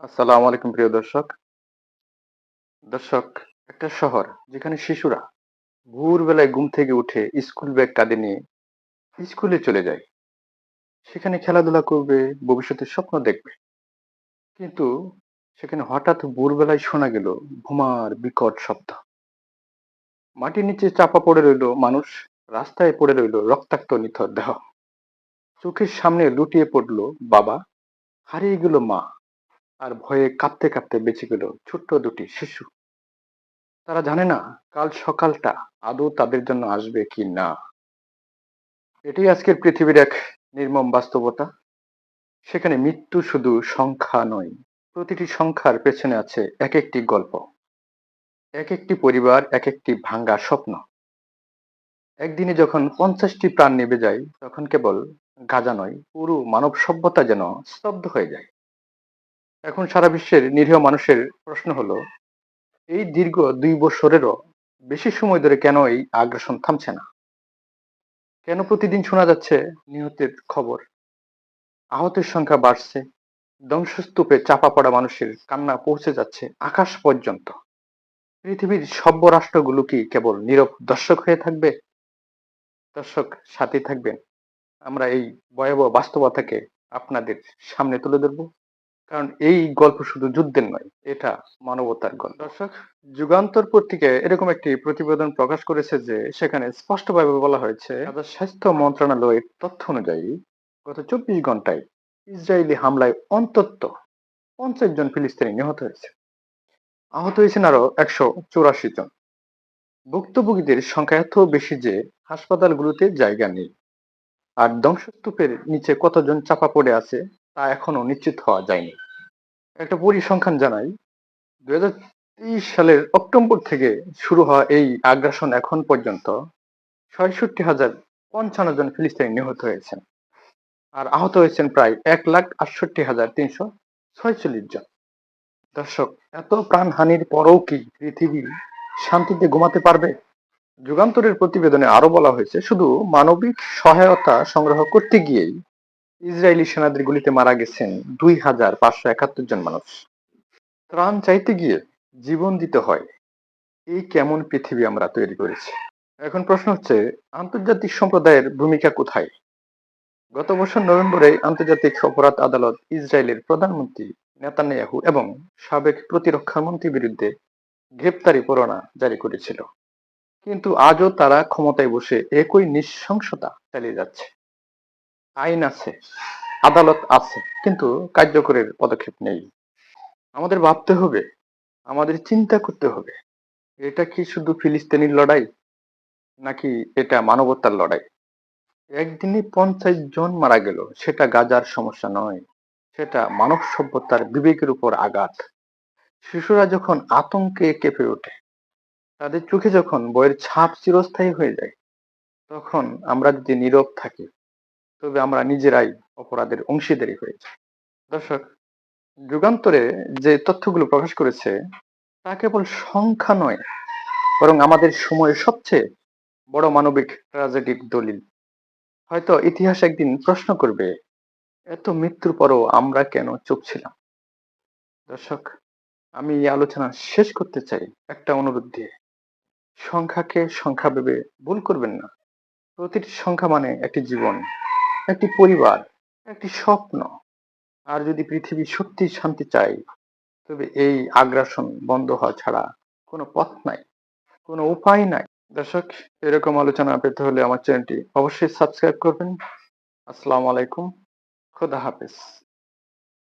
আসসালামু আলাইকুম প্রিয় দর্শক। দর্শক, একটা শহর যেখানে শিশুরা ভোরবেলায় ঘুম থেকে উঠে স্কুল ব্যাগ কাঁধে নিয়ে স্কুলে চলে যায়। সেখানে খেলাধুলা করবে ভবিষ্যতের স্বপ্ন দেখবে। কিন্তু সেখানে হঠাৎ ভোরবেলায় শোনা গেল ভুমার বিকট শব্দ। মাটির নিচে চাপা পড়ে রইল মানুষ, রাস্তায় পড়ে রইল রক্তাক্ত নিথর দেহ। চোখের সামনে লুটিয়ে পড়ল বাবা, হারিয়ে গেল মা। আর ভয়ে কাঁপতে কাঁপতে বেঁচে গেল ছোট্ট দুটি শিশু। তারা জানে না কাল সকালটা আদৌ তাদের জন্য আসবে কি না। এটাই আজকের পৃথিবীর এক নির্মম বাস্তবতা। সেখানে মৃত্যু শুধু সংখ্যা নয়, প্রতিটি সংখ্যার পেছনে আছে এক একটি গল্প। এক একটি পরিবার এক একটি ভাঙ্গা স্বপ্ন। একদিনে যখন পঞ্চাশটি প্রাণ নেবে যায়, তখন কেবল গাজা নয়, পুরো মানব সভ্যতা যেন স্তব্ধ হয়ে যায়। এখন সারা বিশ্বের নিরীহ মানুষের প্রশ্ন হলো, এই দীর্ঘ দুই বছরেরও বেশি সময় ধরে কেন এই আগ্রাসন থামছে না? কেন প্রতিদিন শোনা যাচ্ছে নিহতের খবর? আহতের সংখ্যা বাড়ছে, ধ্বংসস্তূপে চাপা পড়া মানুষের কান্না পৌঁছে যাচ্ছে আকাশ পর্যন্ত। পৃথিবীর সভ্য রাষ্ট্রগুলো কি কেবল নীরব দর্শক হয়ে থাকবে? দর্শক সাথে থাকবেন। আমরা এই ভয়াবহ বাস্তবতাকে আপনাদের সামনে তুলে ধরবো। কারণ এই গল্প শুধু যুদ্ধের নয়, এটা মানবতার গল্প। দর্শক, যুগান্তর পত্রিকায় এরকম একটি প্রতিবেদন প্রকাশ করেছে যে, সেখানে স্পষ্টভাবে বলা হয়েছে স্বাস্থ্য মন্ত্রণালয়ের তথ্য অনুযায়ী গত চব্বিশ ঘন্টায় ইসরায়েলি হামলায় অন্তত পঞ্চাশ জন ফিলিস্তিনি নিহত হয়েছে। আহত হয়েছেন আরও একশো চৌরাশি জন। ভুক্তভোগীদের সংখ্যা এত বেশি যে, হাসপাতালগুলোতে জায়গা নেই। আর ধ্বংসস্তূপের নিচে কতজন চাপা পড়ে আছে তা এখনও নিশ্চিত হওয়া যায়নি। একটা পরিসংখ্যান জানাই দুই সালের অক্টোবর থেকে শুরু হওয়া এই আগ্রাসন এখন পর্যন্ত ছয়ষট্টি হাজার পঞ্চান্ন জন ফিলিস্তিনি নিহত হয়েছেন। আর আহত হয়েছেন প্রায় এক লাখ আটষট্টি হাজার তিনশো ছয়চল্লিশ জন। দর্শক, এত প্রাণহানির পরেও কি পৃথিবী শান্তিতে ঘুমাতে পারবে? যুগান্তরের প্রতিবেদনে আরও বলা হয়েছে, শুধু মানবিক সহায়তা সংগ্রহ করতে গিয়েই ইসরায়েলি সেনাদের গুলিতে মারা গেছেন দুই হাজার পাঁচশো একাত্তর জন মানুষ। ত্রাণ চাইতে গিয়ে জীবন দিতে হয়, এই কেমন পৃথিবী আমরা তৈরি করেছি? এখন প্রশ্ন হচ্ছে, আন্তর্জাতিক সম্প্রদায়ের ভূমিকা কোথায়? গত বছর নভেম্বরে আন্তর্জাতিক অপরাধ আদালত ইসরায়েলের প্রধানমন্ত্রী নেতানিয়াহু এবং সাবেক প্রতিরক্ষা মন্ত্রীর বিরুদ্ধে গ্রেপ্তারি পরোয়ানা জারি করেছিল। কিন্তু আজও তারা ক্ষমতায় বসে একই নৃশংসতা চালিয়ে যাচ্ছে। আইন আছে, আদালত আছে, কিন্তু কার্যকরের পদক্ষেপ নেই। আমাদের ভাবতে হবে, আমাদের চিন্তা করতে হবে, এটা কি শুধু ফিলিস্তিনির লড়াই, নাকি এটা মানবতার লড়াই? একদিনে পঞ্চাশ জন মারা গেল, সেটা গাজার সমস্যা নয়, সেটা মানব সভ্যতার বিবেকের উপর আঘাত। শিশুরা যখন আতঙ্কে কেঁপে ওঠে, তাদের চোখে যখন বইয়ের ছাপ চিরস্থায়ী হয়ে যায়, তখন আমরা যদি নীরব থাকি তবে আমরা নিজেরাই অপরাধের অংশীদারি হয়েছি দর্শক, যুগান্তরে যে তথ্যগুলো প্রকাশ করেছে, তা কেবল সংখ্যা নয়, বরং আমাদের সময়ের সবচেয়ে বড় মানবিক ট্রাজেডিক দলিল। হয়তো ইতিহাস একদিন প্রশ্ন করবে, এত মৃত্যুর পরও আমরা কেন চুপ ছিলাম? দর্শক, আমি এই আলোচনা শেষ করতে চাই একটা অনুরোধ দিয়ে। সংখ্যাকে সংখ্যা ভেবে ভুল করবেন না। প্রতিটি সংখ্যা মানে একটি জীবন। একটি পরিবার, একটি স্বপ্ন। আর যদি পৃথিবী সত্যি শান্তি চাই তবে এই আগ্রাসন বন্ধ হওয়া ছাড়া কোনো পথ নাই, কোনো উপায় নাই। দর্শক, এরকম আলোচনা পেতে হলে আমার চ্যানেলটি অবশ্যই সাবস্ক্রাইব করবেন। আসসালামু আলাইকুম। খোদা হাফেজ।